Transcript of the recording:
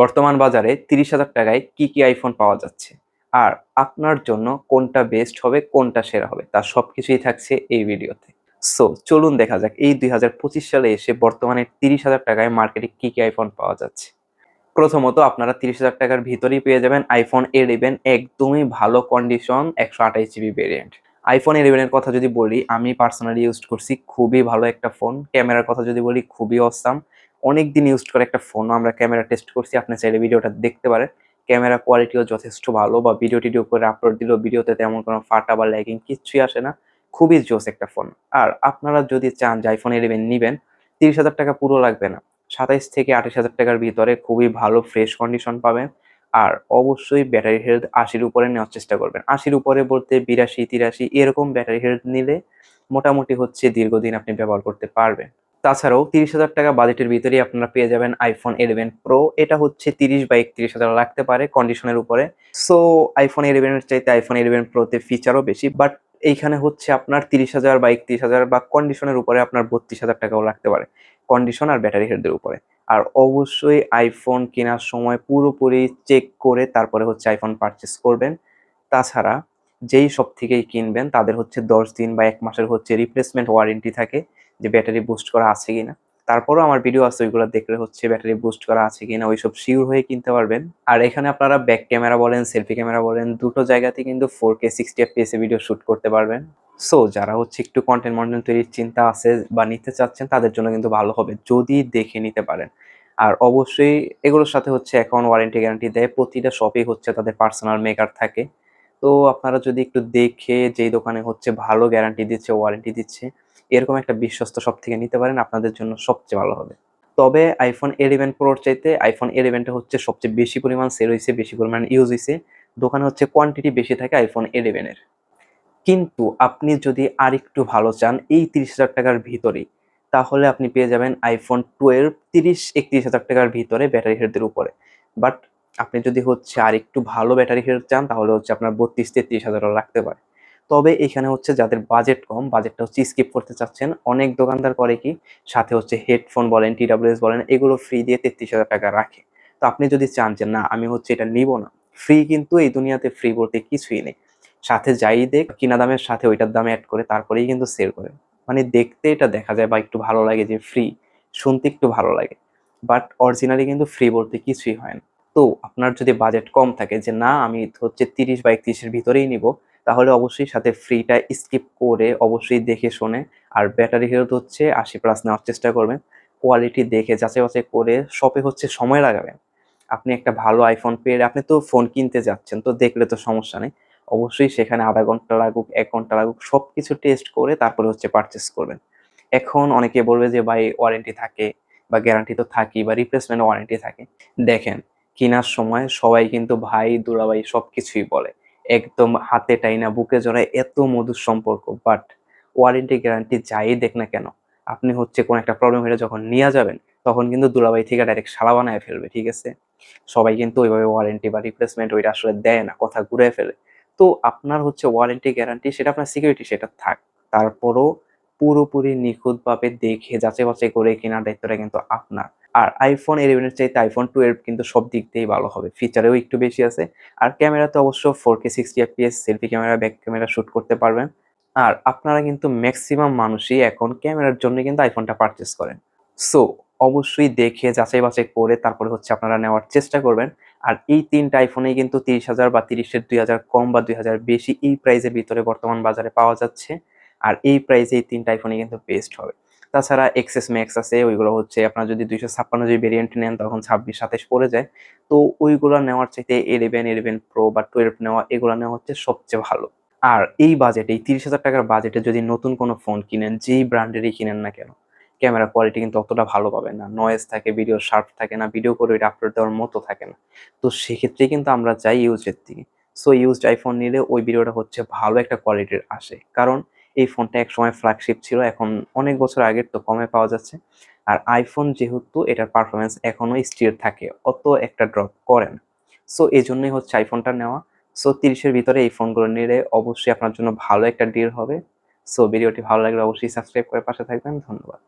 বর্তমান বাজারে তিরিশ হাজার টাকায় কি কি আইফোন পাওয়া যাচ্ছে? আর আপনার জন্য কোনটা বেস্ট হবে, কোনটা সেরা হবে? তার সব কিছুই থাকছে এই ভিডিওতে। সো চলুন দেখা যাক এই দুই হাজার পঁচিশ সালে এসে বর্তমানে তিরিশ হাজার টাকায় মার্কেটে কি কি আইফোন পাওয়া যাচ্ছে। প্রথমত আপনারা তিরিশ হাজার টাকার ভিতরেই পেয়ে যাবেন আইফোন ইলেভেন একদমই ভালো কন্ডিশন একশো আঠাশ জিবি ভেরিয়েন্ট আইফোন ইলেভেনের কথা যদি বলি, আমি পার্সোনালি ইউজ করছি, খুবই ভালো একটা ফোন ক্যামেরার কথা যদি বলি, খুবই অসাম অনেক দিন ইউজ করে একটা ফোন আমরা ক্যামেরা টেস্ট করছি, আপনি চাইলে ভিডিওটা দেখতে পারেন। ক্যামেরা কোয়ালিটিও যথেষ্ট ভালো বা ভিডিও টিডিও করে আপলোড দিলেও ভিডিওতে তেমন কোনো ফাটা বা ল্যাগিং কিচ্ছুই আসে না। খুবই জোস একটা ফোন আর আপনারা যদি চান যে আইফোন ইলেভেন নেবেন, তিরিশ হাজার টাকা পুরো লাগবে না। সাতাইশ থেকে আঠাশ হাজার টাকার ভিতরে খুবই ভালো ফ্রেশ কন্ডিশন পাবেন। আর অবশ্যই ব্যাটারি হেলথ আশির উপরে নেওয়ার চেষ্টা করবেন। আশির উপরে বলতে বিরাশি, তিরাশি এরকম ব্যাটারি হেলথ নিলে মোটামুটি হচ্ছে দীর্ঘদিন আপনি ব্যবহার করতে পারবেন। তাছাড়াও তিরিশ হাজার টাকা বাজেটের ভিতরেই আপনারা পেয়ে যাবেন আইফোন ইলেভেন প্রো এটা হচ্ছে তিরিশ বা একত্রিশ হাজার লাগতে পারে কন্ডিশনের উপরে। সো আইফোন ইলেভেনের চাইতে আইফোন ইলেভেন প্রোতে ফিচারও বেশি বাট এইখানে হচ্ছে আপনার তিরিশ হাজার বা একত্রিশ হাজার বা কন্ডিশনের উপরে আপনার বত্রিশ হাজার টাকাও লাগতে পারে। কন্ডিশন আর ব্যাটারি হেডের উপরে। আর অবশ্যই আইফোন কেনার সময় পুরোপুরি চেক করে তারপরে হচ্ছে আইফোন পারচেস করবেন। তাছাড়া যেই সব থেকেই কিনবেন, তাদের হচ্ছে দশ দিন বা এক মাসের হচ্ছে রিপ্লেসমেন্ট ওয়ারেন্টি থাকে। যে ব্যাটারি বুস্ট করা আছে কিনা। তারপরও আমার ভিডিও আছে, ওইগুলো দেখলে হচ্ছে ব্যাটারি বুস্ট করা আছে কিনা, ওইসব শিওর হয়ে কিনতে পারবেন। আর এখানে আপনারা ব্যাক ক্যামেরা বলেন সেলফি ক্যামেরা বলেন, দুটো জায়গাতে কিন্তু four K sixty FPS video shoot করতে পারবেন। সো যারা হচ্ছে একটু কন্টেন্ট মন্টেন্ট তৈরির চিন্তা আছে বা নিতে চাচ্ছেন, তাদের জন্য কিন্তু ভালো হবে, যদি দেখে নিতে পারেন। আর অবশ্যই এগুলোর সাথে হচ্ছে এখন ওয়ারেন্টি গ্যারান্টি দেয়, প্রতিটা শপেই হচ্ছে তাদের পার্সোনাল মেকার থাকে। তো আপনারা যদি একটু দেখে যেই দোকানে হচ্ছে ভালো গ্যারান্টি দিচ্ছে ওয়ারেন্টি দিচ্ছে এরকম একটা বিশ্বস্ত সব থেকে নিতে পারেন, আপনাদের জন্য সবচেয়ে ভালো হবে। তবে আইফোন ইলেভেন প্রোর চাইতে আইফোন ইলেভেনটা হচ্ছে সবচেয়ে বেশি পরিমাণ সেল হয়েছে বেশি পরিমাণ ইউজ হয়েছে দোকানে হচ্ছে কোয়ান্টিটি বেশি থাকে আইফোন ইলেভেনের কিন্তু আপনি যদি আরেকটু ভালো চান, এই তিরিশ হাজার টাকার ভিতরেই তাহলে আপনি পেয়ে যাবেন আইফোন টুয়েলভ তিরিশ, একত্রিশ হাজার টাকার ভিতরে ব্যাটারি হেলথের উপরে। বাট আপনি যদি হচ্ছে আর একটু ভালো ব্যাটারি হেলথ চান, তাহলে হচ্ছে আপনার বত্রিশ তেত্রিশ হাজারও লাগতে পারে। তবে এখানে হচ্ছে যাদের বাজেট কম বাজেটটা হচ্ছে স্কিপ করতে চাচ্ছেন, অনেক দোকানদার করে কি, সাথে হচ্ছে হেডফোন বলেন টিডাব্লিউএস বলেন, এগুলো ফ্রি দিয়ে তেত্রিশ হাজার টাকা রাখে। তো আপনি যদি চান যে না, আমি হচ্ছে এটা নিব না ফ্রি কিন্তু এই দুনিয়াতে ফ্রি বলতে কিছুই নেই। সাথে যাই দেখ, কিনা দামের সাথে ওইটার দামে অ্যাড করে তারপরেই কিন্তু সেল করে। মানে দেখতে এটা দেখা যায় বা একটু ভালো লাগে যে ফ্রি শুনতে একটু ভালো লাগে। বাট অরিজিনালি কিন্তু ফ্রি বলতে কিছুই হয় না। তো আপনার যদি বাজেট কম থাকে যে না, আমি হচ্ছে তিরিশ বা একত্রিশের ভিতরেই নিব তাহলে অবশ্যই সাথে ফ্রিটা স্কিপ করে অবশ্যই দেখে শুনে, আর ব্যাটারি হেলথ হচ্ছে আশি প্লাস নেওয়ার চেষ্টা করবেন। কোয়ালিটি দেখে যাচাই বাছাই করে শপে হচ্ছে সময় লাগাবেন। আপনি একটা ভালো আইফোন পেয়ে, আপনি তো ফোন কিনতে যাচ্ছেন, তো দেখলে তো সমস্যা নেই। অবশ্যই সেখানে আধা ঘণ্টা লাগুক, এক ঘণ্টা লাগুক সব কিছু টেস্ট করে তারপরে হচ্ছে পারচেস করবেন। এখন অনেকে বলবে যে, ভাই ওয়ারেন্টি থাকে বা গ্যারান্টি তো থাকি বা রিপ্লেসমেন্ট ওয়ারেন্টি থাকে। দেখেন, কেনার সময় সবাই কিন্তু ভাই, দুলাভাই সব কিছুই বলে। একদম হাতে টাই না, বুকে জড়ায় এত মধুর সম্পর্ক। বাট ওয়ারেন্টি গ্যারান্টি যাই দেখ না কেন, আপনি হচ্ছে কোনো একটা প্রবলেম হলে যখন নিয়ে যাবেন, তখন কিন্তু দুলাবাই থেকে ডাইরেক্ট সারা বানায় ফেলবে, ঠিক আছে? সবাই কিন্তু ওইভাবে ওয়ারেন্টি বা রিপ্লেসমেন্ট ওইটা আসলে দেয় না, কথা ঘুরে ফেলে। তো আপনার হচ্ছে ওয়ারেন্টি গ্যারান্টি সেটা আপনার সিকিউরিটি সেটা থাক। তারপরও পুরোপুরি নিখুঁতভাবে দেখে যাচাই বাছাই করে কেনার দায়িত্বটা কিন্তু আপনার। আর আইফোন ইলেভেনের চাইতে আইফোন টুয়েলভ কিন্তু সব দিক দিয়েই ভালো হবে। ফিচারেও একটু বেশি আছে। আর ক্যামেরা তো অবশ্য four K sixty FPS selfie camera back camera shoot করতে পারবেন। আর আপনারা কিন্তু ম্যাক্সিমাম মানুষই এখন ক্যামেরার জন্য কিন্তু আইফোনটা পারচেস করেন। সো অবশ্যই দেখে যাচাই বাছাই করে তারপরে হচ্ছে আপনারা নেওয়ার চেষ্টা করবেন। আর এই তিনটা আইফোনেই কিন্তু তিরিশ হাজার বা তিরিশের দুই হাজার কম বা দুই হাজার বেশি এই প্রাইসের ভিতরে বর্তমান বাজারে পাওয়া যাচ্ছে। আর এই প্রাইসে এই তিনটা আইফোনই কিন্তু বেস্ট হবে। তাছাড়া এক্সএস ম্যাক্স আছে, ওইগুলো হচ্ছে আপনার যদি দুইশো ছাপ্পান্ন জিবি ভেরিয়েন্ট নেন, তখন ছাব্বিশ সাতাশ পড়ে যায়। তো ওইগুলো নেওয়ার চাইতে ইলেভেন ইলেভেন প্রো বা টুয়েলভ নেওয়া, এগুলো নেওয়া হচ্ছে সবচেয়ে ভালো। আর এই বাজেটে এই তিরিশ হাজার টাকার বাজেটে যদি নতুন কোনো ফোন কিনেন, যেই ব্র্যান্ডেরই কিনেন না কেন ক্যামেরা কোয়ালিটি কিন্তু অতটা ভালো পাবে না। নয়েজ থাকে ভিডিও শার্প থাকে না ভিডিও করে ওইটা আপলোড দেওয়ার মতো থাকে না। তো সেক্ষেত্রে কিন্তু আমরা চাই ইউজের দিকে। সো ইউজড আইফোন নিলে ওই ভিডিওটা হচ্ছে ভালো একটা কোয়ালিটির আসে। কারণ এই ফোনটা এক সময় ফ্ল্যাগশিপ ছিল, এখন অনেক বছর আগের তো কমে পাওয়া যাচ্ছে। আর আইফোন যেহেতু এটার পারফরমেন্স এখনও স্থির থাকে, অত একটা ড্রপ করে না। সো এই জন্যই হচ্ছে আইফোনটা নেওয়া। সো তিরিশের ভিতরে এই ফোনগুলো নিলে অবশ্যই আপনার জন্য ভালো একটা ডিল হবে। সো ভিডিওটি ভালো লাগলে অবশ্যই সাবস্ক্রাইব করে পাশে থাকবেন। ধন্যবাদ।